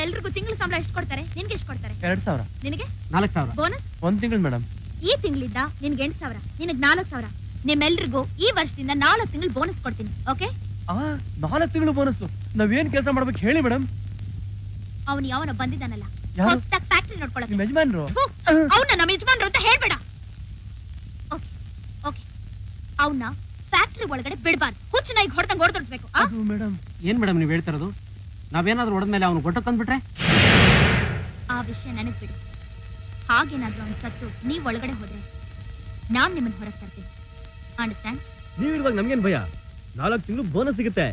ಎಲ್ರಿಗೂ ತಿಂಗಳ ಸಂಬಳ ಎಷ್ಟು ಕೊಡ್ತಾರೆ? ನಿನ್ಗೆ ಎಷ್ಟು ಕೊಡ್ತಾರೆ? ಎರಡ್ ಸಾವಿರ. ನಿನಗೆ? ನಾಲ್ಕು ಸಾವಿರ. ಬೋನಸ್? ಒಂದ್ ತಿಂಗಳು ಮೇಡಮ್. ಈ ತಿಂಗಳಿಂದ ನಿನ್ಗೆ ಎಂಟು ಸಾವಿರ ನಿನಗೆ ನಾಲ್ಕು ಸಾವಿರ. ನಿಮ್ಮೆಲ್ರಿಗೂ ಈ ವರ್ಷದಿಂದ ನಾಲ್ಕು ತಿಂಗಳು ಬೋನಸ್ ಕೊಡ್ತೀನಿ ಓಕೆ? ಆ ನಾಲ್ಕು ತಿಂಗಳು ಬೋನಸ್ ನಾವೇನ್ ಕೆಲಸ ಮಾಡ್ಬೇಕು ಹೇಳಿ ಮೇಡಮ್. ಅವನು ಯಾವನ ಬಂದಿದ್ದಾನಲ್ಲ. ಯಾರು? ಹೊಸ್ದಾಗ್ ಫ್ಯಾಕ್ಟ್ರಿ ನೋಡ್ಕೊಳಕ್ಕೆ ನಿಮ್ ಯಜಮಾನ್ರು? ಅವನ ನಮ್ಮ ಯಜಮಾನ್ರು ಅಂತ ಹೇಳ್ಬೇಡ. Okay okay. ಅವನ್ನ ಫ್ಯಾಕ್ಟ್ರಿ ಒಳಗಡೆ ಬಿಡಬಾರ್ದು. ಹುಚ್ಚು ನಾಯಿಗೆ ಹೊಡೆದಂಗೆ ಹೊಡೆದೊಡ್ಬೇಕು ಅದು ಮೇಡಮ್. ಏನ್ ಮೇಡಮ್ ನೀವು ಹೇಳ್ತಿರೋದು ನಾವೇನಾದ್ರೂ ಹೊಡೆದ್ಮೇಲೆ ಅವನು ಗೊಟ್ಟ ತಂದ್ಬಿಟ್ರೆ? ಆ ವಿಷಯ ನನಗ್ ಬಿಡಿ. ಹಾಗೇನಾದ್ರೂ ಅವ್ನು ಸತ್ತು ನೀವ್ ಒಳಗಡೆ ಹೋದ್ರೆ ನಾನ್ ನಿಮ್ಮನ್ನ ಹೊರಗೆ ತರ್ತೀನಿ. ಅಂಡರ್ಸ್ಟ್ಯಾಂಡ್ ನೀವ್ ಇರುವಾಗ ನಮ್ಗೇನ್ ಭಯ? ನಾಲ್ಕು ತಿಂಗಳು ಬೋನಸ್ ಸಿಗುತ್ತೆ.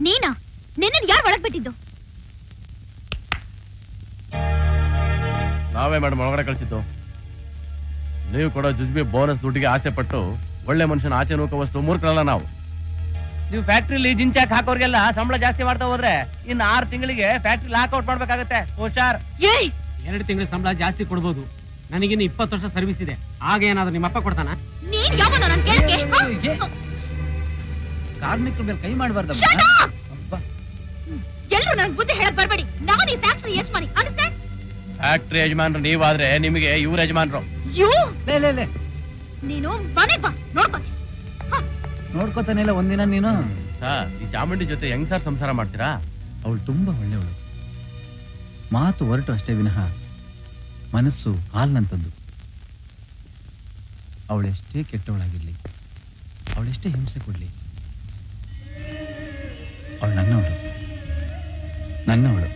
ನೀನಾ? ನಿನ್ನ ಯಾರು ಒಳಗ್ ಬಿಟ್ಟಿದ್ದು ನಾವೇ ಮೇಡಮ್ ಒಳಗಡೆ ಕಳ್ಸಿದ್ದು. ನೀವು ಕೊಡೋ ಜುಜ್ಬಿ ಬೋನಸ್ ದುಡ್ಡಿಗೆ ಆಸೆ ಪಟ್ಟು ಒಳ್ಳೆ ಮನುಷ್ಯನ ಆಚೆ ನೂಕುವಷ್ಟು ಮೂರ್ಖರಲ್ಲ ನಾವು. ನೀವು ಫ್ಯಾಕ್ಟ್ರಿಲಿ ಜಿಂಚಾಕ್ ಹಾಕೋರ್ಗೆಲ್ಲ ಸಂಬಳ ಜಾಸ್ತಿ ಮಾಡ್ತಾ ಹೋದ್ರೆ ಇನ್ನು ಆರು ತಿಂಗಳಿಗೆ ಫ್ಯಾಕ್ಟ್ರಿ ಲಾಕ್ಔಟ್ ಮಾಡ್ಬೇಕಾಗತ್ತೆ. ಹುಷಾರ್. ಏಯ್! ಎರಡು ತಿಂಗಳ ಸಂಬಳ ಜಾಸ್ತಿ ಕೊಡ್ಬೋದು. ನನಗಿನ್ನು ಇಪ್ಪತ್ತು ವರ್ಷ ಸರ್ವಿಸ್ ಇದೆ. ಆಗ ಏನಾದ್ರು ನಿಮ್ಮ ಅಪ್ಪ ಕೊಡ್ತಾನ? ನೀನ್ ಯಾವ ನನ್ ಕೇಳ್ಕೆ ಕಾರ್ಮಿಕರ ಮೇಲೆ ಕೈ ಮಾಡಬಾರ್ದು ಎಲ್ಲರೂ ನನ್ ಬುದ್ಧಿ ಹೇಳಕ್ ಬರ್ಬೇಡಿ. ನಾನು ಈ ಫ್ಯಾಕ್ಟ್ರಿ ಯಜಮಾನಿ. ಅಂಡರ್ಸ್ಟ್ಯಾಂಡ್ ಫ್ಯಾಕ್ಟ್ರಿ ಯಜಮಾನ್ರು ನೀವಾದ್ರೆ ನಿಮಗೆ ಇವ್ರ ಯಜಮಾನ್ರು. ಯು? ಲೇ ಲೇ ಲೇ. ನೀನು ಮನೆಗ್ ಬಾ. ನೋಡ್ಕೊತೀನಿ ನೋಡ್ಕೋತಾನಿಲ್ಲ ಒಂದಿನ ನೀನು? ಸರ್ ಈ ಚಾಮುಂಡಿ ಜೊತೆ ಹೆಂಗ್ ಸರ್ ಸಂಸಾರ ಮಾಡ್ತೀರಾ? ಅವಳು ತುಂಬಾ ಒಳ್ಳೆಯವಳು. ಮಾತು ಹೊರಟು ಅಷ್ಟೇ ವಿನಃ ಮನಸ್ಸು ಹಾಲ್ನಂತದ್ದು. ಅವಳೆಷ್ಟೇ ಕೆಟ್ಟವಳಾಗಿರ್ಲಿ ಅವಳೆಷ್ಟೇ ಹಿಂಸೆ ಕೊಡ್ಲಿ ಅವಳು ನನ್ನವಳು. ನನ್ನವಳು.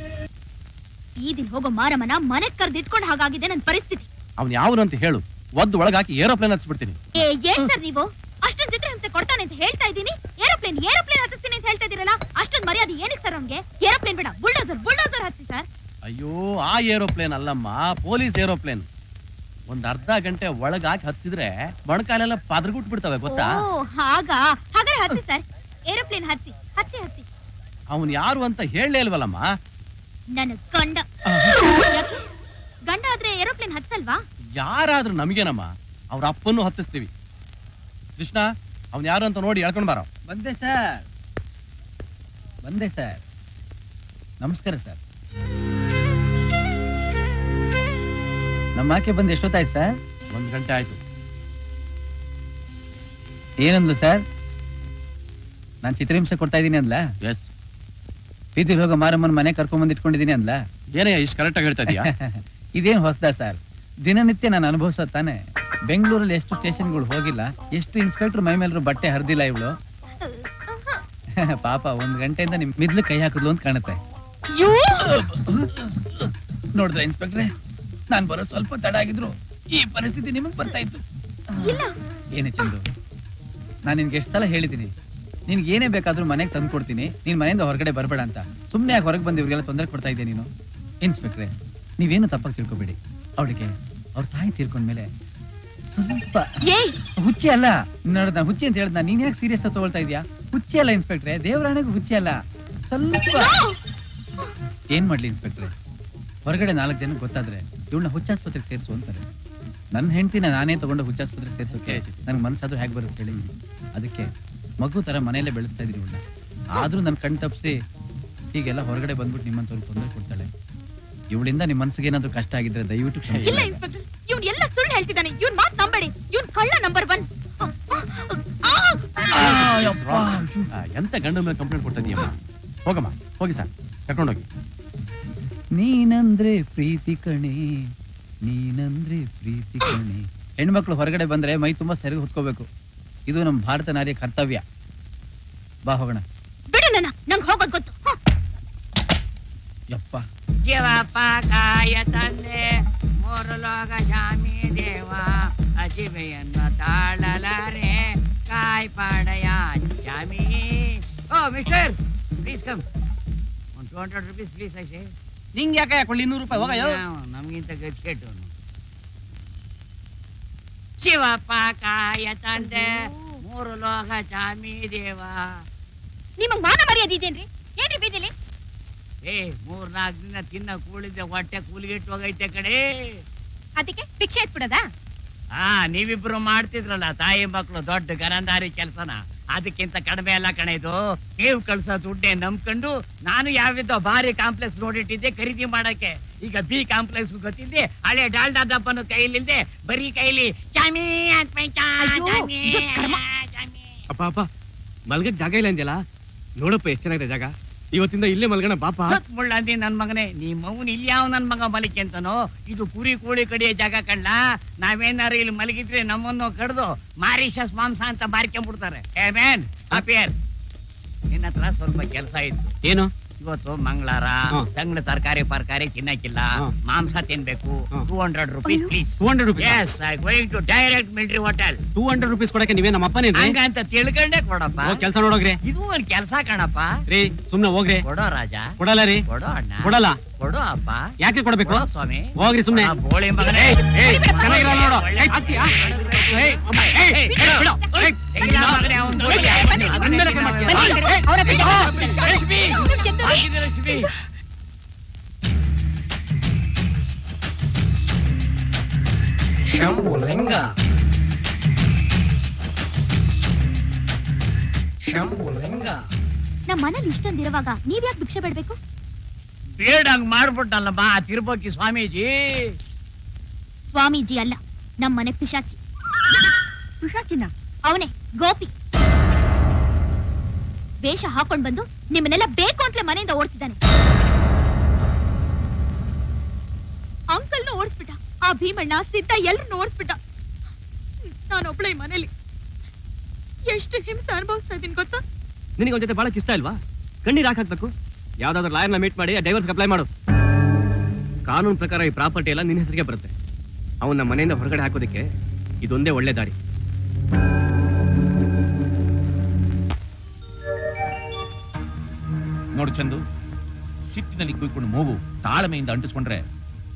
ಈ ದಿನ ಹೋಗೋ ಮಾರಮ್ಮನ ಮನೆಗ್ ಕರ್ದು ಇಟ್ಕೊಂಡ್ ಹಾಗಾಗಿದೆ ನನ್ನ ಪರಿಸ್ಥಿತಿ. ಅವನು ಯಾವನು ಅಂತ ಹೇಳು. ಒದ್ದು ಒಳಗಾಕಿ ಏರೋಪ್ಲೇನ್ ಹಚ್ಬಿಡ್ತೀನಿ ಏ ಏನ್ ಸರ್ ನೀವು? ಅಷ್ಟೊಂದ್ ಚಿತ್ರ ಹಿಂಸೆ ಕೊಡ್ತಾನೆ ಅಂತ ಹೇಳ್ತಾ ಇದ್ದೀನಿ. ಏರೋಪ್ಲೇನ್ ಏರೋಪ್ಲೇನ್ ಹತ್ತಿಸ್ತೀನಿ ಅಂತ ಹೇಳ್ತಾ ಇದೀರಲ್ಲ ಅಷ್ಟೊಂದ್ ಮರ್ಯಾದೆ ಏನಕ್ಕೆ ಸರ್ ಅವ್ನಿಗೆ? ಏರೋಪ್ಲೇನ್ ಬೇಡ ಬುಲ್ಡೋಸರ್ ಬುಲ್ಡೋಸರ್ ಹಚ್ಚಿ ಸರ್. ಅಯ್ಯೋ ಆ ಏರೋಪ್ಲೇನ್ ಅಲ್ಲಮ್ಮ ಪೊಲೀಸ್ ಏರೋಪ್ಲೇನ್. ಒಂದ್ ಅರ್ಧ ಗಂಟೆ ಒಳಗಾಕಿ ಹಚ್ಚಿದ್ರೆ ಮೊಣಕಾಲೆಲ್ಲ ಪದ್ರಗುಟ್ ಬಿಡ್ತವೆ ಗೊತ್ತಾ? ಓ ಹಾಗಾ? ಹಾಗಾದ್ರೆ ಹಚ್ಚಿ ಸರ್. ಏರೋಪ್ಲೇನ್ ಹಚ್ಚಿ ಹಚ್ಚಿ ಹಚ್ಚಿ ಅವನ್ ಯಾರು ಅಂತ ಹೇಳಲೇ ಇಲ್ವಲ್ಲಮ್ಮ? ನನ್ನ ಗಂಡ. ಯಾಕೆ? ಗಂಡ ಆದ್ರೆ ಏರೋಪ್ಲೇನ್ ಹತ್ಸಲ್ವಾ? ಯಾರಾದ್ರೂ ನಮಗೇನಮ್ಮ? ಅವ್ರ ಅಪ್ಪನ್ನು ಹತ್ತಿಸ್ತೀವಿ. ಕೃಷ್ಣ ಅವನು ಯಾರು ಅಂತ ನೋಡಿ ಹೇಳ್ಕೊಂಡ್ ಬಾರೋ. ಬಂದೆ ಸರ್. ಬಂದೆ ಸರ್. ನಮಸ್ಕಾರ ಸರ್. ನಮ್ಮ ಆಕೆ ಬಂದು ಎಷ್ಟೊತ್ತಾಯ್ತು ಸರ್? ಒಂದು ಗಂಟೆ ಆಯ್ತು. ಏನಂದ್ಲು ಸರ್? ನಾನು ಚಿತ್ರಹಿಂಸೆ ಕೊಡ್ತಾ ಇದ್ದೀನಿ ಅಂದ್ಲ? ಎಸ್ ಬೀದಿಲ್ ಹೋಗೋ ಮಾರಮ್ಮನ ಮನೆ ಕರ್ಕೊಂಡ್ ಇಟ್ಕೊಂಡಿದೀನಿ ಅಂದ ಅಂದ್ಲ? ಏನೇ ಇಷ್ಟು ಕರೆಕ್ಟ್ ಆಗಿ ಹೇಳ್ತಾ ಇದೀಯಾ? ಇದೇನ್ ಹೊಸದ ಸರ್? ದಿನನಿತ್ಯ ನಾನು ಅನುಭವಿಸೋ ತಾನೆ. ಬೆಂಗಳೂರಲ್ಲಿ ಎಷ್ಟು ಸ್ಟೇಷನ್ಗಳು ಹೋಗಿಲ್ಲ ಎಷ್ಟು ಇನ್ಸ್ಪೆಕ್ಟರ್ ಮೈ ಮೇಲೆ ಬಟ್ಟೆ ಹರಿದಿಲ್ಲ ಇವಳು? ಪಾಪ ಒಂದ್ ಗಂಟೆಯಿಂದ ನಿಮ್ ಮಿದ್ಲು ಕೈ ಹಾಕಿದ್ಲು ಅಂತ ಕಾಣುತ್ತೆ. ನೋಡಿದ್ರ ಇನ್ಸ್ಪೆಕ್ಟ್ರೆ? ನಾನ್ ಬರೋ ಸ್ವಲ್ಪ ತಡ ಆಗಿದ್ರು ಈ ಪರಿಸ್ಥಿತಿ ನಿಮಗ್ ಬರ್ತಾ ಇತ್ತು. ಇಲ್ಲ. ಏನೇ ಚಂದು? ನಾನು ನಿನ್ಗೆ ಎಷ್ಟು ಸಲ ಹೇಳಿದ್ದೀನಿ ನಿನ್ಗೆ ಏನೇ ಬೇಕಾದ್ರೂ ಮನೆಗೆ ತಂದು ಕೊಡ್ತೀನಿ. ನೀನ್ ಮನೆಯಿಂದ ಹೊರಗಡೆ ಬರಬೇಡ ಅಂತ. ಸುಮ್ಮನೆ ಯಾಕೆ ಹೊರಗೆ ಬಂದು ಇವ್ರಿಗೆಲ್ಲ ತೊಂದರೆ ಕೊಡ್ತಾ ಇದ್ದೆ ನೀನು? ಇನ್ಸ್ಪೆಕ್ಟ್ರೆ ನೀವೇನು ತಪ್ಪಾಗಿ ತಿಳ್ಕೊಬೇಡಿ. ಅವಳಿಗೆ ಅವ್ರ ತಾಯಿ ತೀರ್ಕೊಂಡ್ಮೇಲೆ ಸ್ವಲ್ಪ ಏಯ್! ಹುಚ್ಚಿ ಅಲ್ಲ. ನೋಡ್ದ ಹುಚ್ಚಿ ಅಂತ ಹೇಳ್ದ ನೀನ್ ಯಾಕೆ ಸೀರಿಯಸ್ ತಗೊಳ್ತಾ ಇದೀಯಾ? ಹುಚ್ಚಿ ಅಲ್ಲ ಇನ್ಸ್ಪೆಕ್ಟ್ರೆ ದೇವರಾಣೆಗೂ ಹುಚ್ಚಿ ಅಲ್ಲ. ಸ್ವಲ್ಪ ಏನ್ ಮಾಡ್ಲಿ ಇನ್ಸ್ಪೆಕ್ಟ್ರೆ ಹೊರಗಡೆ ನಾಲ್ಕು ಜನ ಗೊತ್ತಾದ್ರೆ ಇವಳನ್ನ ಹುಚ್ಚಾಸ್ಪತ್ರೆಗೆ ಸೇರಿಸು ಅಂತಾರೆ. ನನ್ನ ಹೆಂಡತಿನ ನಾನೇ ತಗೊಂಡು ಹುಚ್ಚಾಸ್ಪತ್ರೆಗೆ ಸೇರಿಸೋಕೆ ನನ್ಗೆ ಮನಸ್ಸಾದ್ರೂ ಹೇಗೆ ಬರುತ್ತೆ ಹೇಳಿ. ಅದಕ್ಕೆ ಮಗು ತರ ಮನೆಯಲ್ಲೇ ಬೆಳೆಸ್ತಾ ಇದೀನಿ ಇವಳನ್ನ ಆದ್ರೂ ನನ್ನ ಕಣ್ ತಪ್ಪಿಸಿ ಹೀಗೆಲ್ಲ ಹೊರಗಡೆ ಬಂದ್ಬಿಟ್ಟು ನಿಮ್ಮಂತವ್ರಿಗೆ ತೊಂದರೆ ಕೊಡ್ತಾಳೆ ಇವಳಿಂದ ನಿಮ್ಮ ಮನ್ಸಿಗೆ ಏನಾದ್ರೂ ಕಷ್ಟ ಆಗಿದ್ರೆ ದಯವಿಟ್ಟು ಕ್ಷಮಿಸಿ ಇಲ್ಲ ಎಲ್ಲ ಸುಳ್ಳು ಹೇಳ್ತಿದ್ದಾನೆ ಮಾತ್ ನಂಬರ್ ಎಂತ ಗಂಡ ಮೇಲೆ ಕಂಪ್ಲೇಂಟ್ ಕೊಡ್ತಾ ಹೋಗಮ್ಮ ಹೋಗಿ ಸರ್ ಕರ್ಕೊಂಡೋಗಿ ನೀನಂದ್ರೆ ಪ್ರೀತಿ ಕಣಿ ನೀನಂದ್ರೆ ಪ್ರೀತಿ ಕಣಿ ಹೆಣ್ಮಕ್ಳು ಹೊರಗಡೆ ಬಂದ್ರೆ ಮೈ ತುಂಬಾ ಸೆರಗು ಹೊತ್ಕೋಬೇಕು ಇದು ನಮ್ಮ ಭಾರತ ನಾರಿಯ ಕರ್ತವ್ಯ ಬಾ ಹೋಗೋಣ. ಬಿಡು ನನ್ನ ನಂಗೆ ಹೋಗೋದು ಗೊತ್ತು. ಯಪ್ಪ. ಜೀವಪ್ಪ ಕಾಯ ತಂದೆ ಮೂರು ಲೋಕ ಜಾಮಿ ದೇವ ಹಸಿವೆಯನ್ನು ತಾಳಲಾರೆ ಕಾಯ್ ಪಾಡಯ ಜಾಮಿ. ಓ ಮಿಸ್ಟರ್ ಪ್ಲೀಸ್ ಕಮ್ ಒಂದು two hundred rupees please I say ನಿಂಗೆ ಯಾಕೆ ಕೊಳ್ಳಿ ಇನ್ನೂರು ರೂಪಾಯಿ ಹೋಗಯ್ಯೋ ನಮಗಿಂತ ಗಟ್ಟಿ ಕೆಟ್ಟು ಶಿವಪ್ಪ ಕಾಯ ತಂದೆ ಮೂರು ಲೋಕ ಜಾಮಿ ದೇವ ನಿಮಗ್ ಮಾನ ಮರ್ಯಾದೆ ಇದೇನ್ರಿ? ಏನ್ರಿ ಬೀದಿಲಿ? ಏ ಮೂರ್ ನಾಲ್ಕು ದಿನ ತಿನ್ನ ಕೂಳಿದ್ದೆ ಹೊಟ್ಟೆ ಕೂಲಿಗಿಟ್ಟು ಹೋಗೈತೆ ಕಡೆ ಅದಕ್ಕೆ ಭಿಕ್ಷೆ ಇಟ್ಬಿಡದ? ಹಾ ನೀವಿಬ್ರು ಮಾಡ್ತಿದ್ರಲ್ಲ ತಾಯಿ ಮಕ್ಕಳು ದೊಡ್ಡ ಗರಂದಾರಿ ಕೆಲಸನ. ಅದಕ್ಕಿಂತ ಕಡಿಮೆ ಅಲ್ಲ ಕಣೆದು ನೀವು ಕಳ್ಸೋ ದುಡ್ಡೆ ನಂಬ್ಕೊಂಡು ನಾನು ಯಾವ್ದೋ ಭಾರಿ ಕಾಂಪ್ಲೆಕ್ಸ್ ನೋಡಿಟ್ಟಿದ್ದೆ ಖರೀದಿ ಮಾಡಕ್ಕೆ. ಈಗ ಬಿ ಕಾಂಪ್ಲೆಕ್ಸ್ ಗೊತ್ತಿದ್ದೆ ಹಳೆ ಡಾಲ್ಡಾ ದಪ್ಪನ ಕೈಲಿಲ್ದೆ ಬರೀ ಕೈಲಿ ಚಾಮಿ ಇದು. ಅಪ್ಪ ಅಪ್ಪ ಮಲ್ಗಕ್ ಜಾಗ ಇಲ್ಲ ಅಂದ್ಯಲ್ಲ? ನೋಡಪ್ಪ ಎಷ್ಟು ಚೆನ್ನಾಗಿದೆ ಜಾಗ. ಇವತ್ತಿಂದ ಇಲ್ಲೇ ಮಲ್ಗಣ ಪಾಪ. ಮುಳ್ಳಂದಿ ನನ್ ಮಗನೇ ನೀ ಮೌನ್ ಇಲ್ಲಿ ಯಾವ ನನ್ ಮಗ ಮಲಿಕೆ ಅಂತನೋ? ಇದು ಕುರಿ ಕೋಳಿ ಕಡಿಯ ಜಾಗ ಕಣ್ಣ ನಾವೇನಾರು ಇಲ್ಲಿ ಮಲಗಿದ್ರೆ ನಮ್ಮನ್ನು ಕಡ್ದು ಮಾರಿಷಸ್ ಮಾಂಸ ಅಂತ ಮಾರ್ಕೊಂಡ್ಬಿಡ್ತಾರೆ ಏ ಮ್ಯಾನ್ ಅಪಿಯರ್ ನಿನ್ನ ಹತ್ರ ಸ್ವಲ್ಪ ಕೆಲಸ ಇತ್ತು. ಏನು? ಇವತ್ತು ಮಂಗಳಾರ ಹಾ. ತರಕಾರಿ ಪರ್ಕಾರಿ ತಿನ್ನಕ್ಕಿಲ್ಲ ಮಾಂಸಾ ತಿನ್ಬೇಕು. Two hundred rupees please two hundred rupees yes I going to direct military hotel two hundred rupees ಕೊಡಕ್ಕೆ ನೀವೇ ನಮ್ಮ ಅಪ್ಪನೇ ಹಂಗ ಅಂತ ತಿಳ್ಕೊಂಡೆ ಕೊಡಪ್ಪ ಕೆಲಸ ಕೆಲ್ಸ ನೋಡೋಗ್ರಿ ಇದು ಒಂದ್ ಕೆಲಸ ಕಣಪ್ಪ ರೀ ಸುಮ್ನೆ ಹೋಗ್ರಿ ಕೊಡೋ ರಾಜ ಕೊಡಲ್ಲ ರೀ ಕೊಡೋ ಅಣ್ಣ ಕೊಡಲ್ಲ ಕೊಡೋ ಅಪ್ಪ ಯಾಕೆ ಕೊಡ್ಬೇಕು ಸ್ವಾಮಿ ಹೋಗ್ರಿ ಸುಮ್ಮನೆ ಬೋಳಿ ಮಗನೇ ಏಯ್, ಚೆನ್ನಾಗಿರಲ್ಲ ನೋಡು. ಏಯ್, ಹಾಕ್ತೀಯಾ? ಏಯ್, ಅಮ್ಮ, ಏಯ್, ಏಯ್, ಬಿಡು. ಏಯ್, ಮಗನೇ ಅವ್ನ್ ಹಾಕಿದೆ ಲಕ್ಷ್ಮಿ. ಶಂಭುಲಿಂಗ ಶಂಭುಲಿಂಗ ನಮ್ಮ ಮನೇಲಿ ಇಷ್ಟೊಂದಿರುವಾಗ ನೀವ್ ಯಾಕೆ ಭಿಕ್ಷೆ ಬೇಡ್ಬೇಕು? ಬೇಡಂಗ್ ಮಾಡ್ಬಿಟ್ಟಲ್ಲಮ್ಮ ಆ ತಿರುಪತಿ ಸ್ವಾಮೀಜಿ. ಸ್ವಾಮೀಜಿ ಅಲ್ಲ ನಮ್ಮ ಮನೆ ಪಿಶಾಚಿ. ಪಿಶಾಚಿನ? ಅವನೇ ಗೋಪಿ. ವೇಷ ಹಾಕೊಂಡ್ ಬಂದು ನಿಮ್ಮನ್ನೆಲ್ಲ ಬೇಕು ಅಂತಲೇ ಮನೆಯಿಂದ ಓಡಿಸಿದ್ದಾನೆ. ಅಂಕಲ್ನ ಓಡಿಸ್ಬಿಟ್ಟ. ಆ ಭೀಮಣ್ಣ ಸಿದ್ಧ ಎಲ್ರನ್ನೂ ಓಡಿಸ್ಬಿಟ್ಟ. ನಾನೊಬ್ಳೆ ಈ ಮನೇಲಿ. ಎಷ್ಟು ಹಿಂಸೆ ಅನುಭವಿಸ್ತಾ ಇದೀನಿ ಗೊತ್ತಾ? ನಿನಗೆ ಜೊತೆ ಬಹಳ ಇಷ್ಟ ಇಲ್ವಾ? ಕಣ್ಣೀರ್ ಹಾಕಬೇಕು ಹಾಕ್ಬೇಕು? ಯಾವ್ದಾದ್ರು ಲಾಯರ್ನ ಮೀಟ್ ಮಾಡಿ ಡೈವರ್ಸ್ ಅಪ್ಲೈ ಮಾಡು. ಕಾನೂನು ಪ್ರಕಾರ ಈ ಪ್ರಾಪರ್ಟಿ ಎಲ್ಲ ನಿನ್ನ ಹೆಸರಿಗೆ ಬರುತ್ತೆ. ಅವನ್ನ ಮನೆಯಿಂದ ಹೊರಗಡೆ ಹಾಕೋದಕ್ಕೆ ಇದೊಂದೇ ಒಳ್ಳೆ ದಾರಿ. ನೋಡು ಚಂದು ಸಿಟ್ಟಿನಲ್ಲಿ ಕುಯ್ಕೊಂಡು ಮೂಗು ತಾಳ್ಮೆಯಿಂದ ಅಂಟಿಸ್ಕೊಂಡ್ರೆ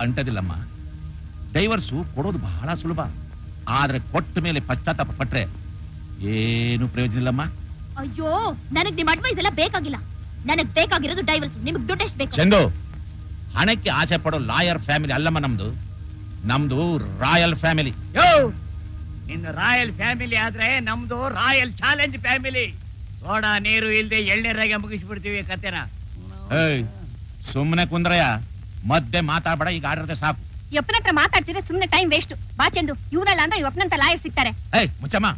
ಅಂಟದಿಲ್ಲಮ್ಮ. ಡೈವರ್ಸು ಕೊಡೋದು ಬಹಳ ಸುಲಭ. ಆದ್ರೆ ಕೊಟ್ಟ ಮೇಲೆ ಪಶ್ಚಾತ್ತಾಪ ಪಟ್ರೆ ಏನು ಪ್ರಯೋಜನ ಇಲ್ಲಮ್ಮ. ಅಯ್ಯೋ ನನಗ್ ನಿಮ್ ಅಡ್ವೈಸ್ ಎಲ್ಲ ಬೇಕಾಗಿಲ್ಲ. ನನಗ್ ಬೇಕಾಗಿರೋದು ಡೈವರ್ಸ್ ನಿಮಗ್ ದುಡ್ಡು ಎಷ್ಟು ಬೇಕು? ಚಂದು ಹಣಕ್ಕೆ ಆಸೆ ಪಡೋ ಲಾಯರ್ ಫ್ಯಾಮಿಲಿ ಅಲ್ಲಮ್ಮ ನಮ್ದು. ನಮ್ದು ರಾಯಲ್ ಫ್ಯಾಮಿಲಿ. ಯೋ ನಿನ್ನ ರಾಯಲ್ ಫ್ಯಾಮಿಲಿ ಆದ್ರೆ ನಮ್ದು ರಾಯಲ್ ಚಾಲೆಂಜ್ ಫ್ಯಾಮಿಲಿ. ಸೋಡಾ ನೀರು ಇಲ್ದೆ ಎಳ್ನೀರಾಗೆ ಮುಗಿಸ್ಬಿಡ್ತೀವಿ ಕತೆನ. ಏಯ್ ಸುಮ್ಮನೆ ಕುಂದ್ರಯ್ಯ. ಮಧ್ಯೆ ಮಾತಾಡ್ಬೇಡ ಈಗ ಆಡಿರದೆ ಸಾಕು. ಯಪ್ಪನ ಹತ್ರ ಮಾತಾಡ್ತಿದ್ರೆ ಸುಮ್ನೆ ಟೈಮ್ ವೇಸ್ಟ್ ಬಾ ಚಂದು ಇವನಲ್ಲ ಅಂದ್ರೆ ಯಪ್ಪನಂತ ಲಾಯರ್ ಸಿಗ್ತಾರೆ. ಏಯ್ ಮುಚ್ಚಮ್ಮ.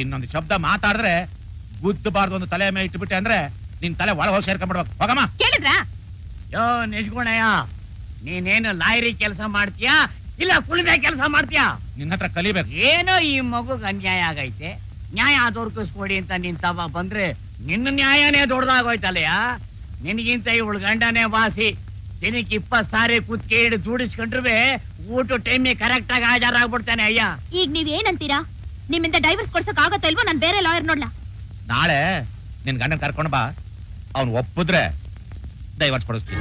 ಇನ್ನೊಂದು ಶಬ್ದ ಮಾತಾಡಿದ್ರೆ ಗುದ್ದಬಾರ್ದು ಒಂದು ತಲೆ ಮೇಲೆ ಇಟ್ಬಿಟ್ಟೆ ಅಂದ್ರೆ ನಿನ್ ತಲೆ ಒಳ ಹೋಗಿ ಸೇರ್ಕೊಂಡ್ಬಿಡ್ಬೇಕು. ಹೋಗಮ್ಮ. ಕೇಳಿದ್ರಾ? ಯೋ ನಿಜ್ಗುಣಯ್ಯ ನೀನೇನು ಲಾಯರಿ ಕೆಲಸ ಮಾಡ್ತೀಯಾ? ಇಲ್ಲ ಕುಳಿಮೆ ಕೆಲಸ ಮಾಡ್ತೀಯಾ? ನಿನ್ನ ಹತ್ರ ಕಲಿಬೇಕು. ಏನೋ ಈ ಮಗುಗ್ ಅನ್ಯಾಯ ಆಗೈತೆ. ನ್ಯಾಯ ದೊರಕಿಸ್ಕೊಡಿ ಅಂತ ನಿನ್ ತವ ಬಂದ್ರೆ ನಿನ್ನ ನ್ಯಾಯನೇ ದೊಡ್ಡದಾಗೋಯ್ತಲ್ಲಯ್ಯ? ನಿನಗಿಂತ ಇವಳು ಗಂಡನೇ ವಾಸಿ. ದಿನಕ್ಕೆ ಇಪ್ಪತ್ ಸಾರಿ ಕುತ್ತಿಗೆ ಹಿಡಿದು ದುಡಿಸ್ಕೊಂಡ್ರೆ ಊಟ ಟೈಮಿಗೆ ಕರೆಕ್ಟ್ ಆಗಿ ಹಾಜರಾಗ್ಬಿಡ್ತಾನೆ ಅಯ್ಯ. ಈಗ ನೀವ್ ಏನಂತೀರಾ? ನಿಮ್ಮಿಂದ ಡೈವರ್ಸ್ ಕೊಡ್ಸಕ್ ಆಗತ್ತೋ ಇಲ್ವೋ? ನಾನು ಬೇರೆ ಲಾಯರ್ ನೋಡ್ಲಾ? ನಾಳೆ ನಿನ್ ಗಂಡನ್ ಕರ್ಕೊಂಡ್ ಬಾ. ಅವ್ನು ಒಪ್ಪಿದ್ರೆ ಡೈವರ್ಸ್ ಕೊಡಿಸ್ತೀನಿ.